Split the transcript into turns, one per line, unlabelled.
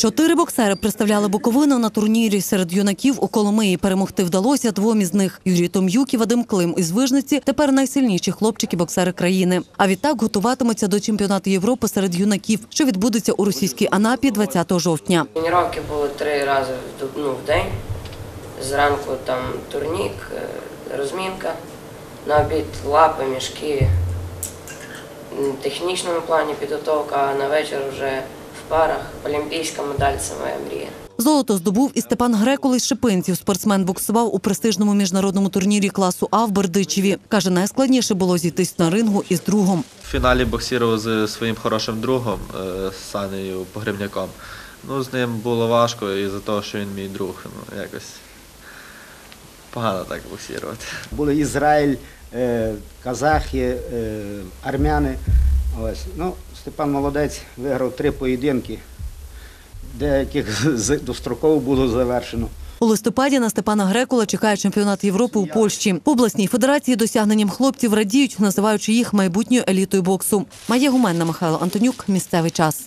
Чотири боксери представляли Буковину на турнірі серед юнаків у Коломиї. Перемогти вдалося двом із них. Юрій Том'юк і Вадим Клим із Вижниці тепер найсильніші хлопчики-боксери країни. А відтак готуватимуться до чемпіонату Європи серед юнаків, що відбудеться у російській Анапі 20 жовтня.
Тренування були три рази ну, в день. Зранку там турнік, е, розмінка, на обід лапи, мішки, в технічному плані підготовка, а на вечір вже парах. Олімпійська медаль це моя мрія.
Золото здобув і Степан Грекол із Шипинців. Спортсмен боксував у престижному міжнародному турнірі класу А в Бердичеві. Каже, найскладніше було зійтись на рингу із другом.
В фіналі боксував з своїм хорошим другом е, Санею Погребняком. Ну, з ним було важко із-за того, що він мій друг. Ну, якось погано так боксувати.
Були Ізраїль, е, казахи, е, армяни. Ось. Ну, Степан Молодець виграв три поєдинки, деяких достроково було завершено.
У листопаді на Степана Грекола чекає чемпіонат Європи у Польщі. В обласній федерації досягненням хлопців радіють, називаючи їх майбутньою елітою боксу. Має гуменна Михайло Антонюк. Місцевий час.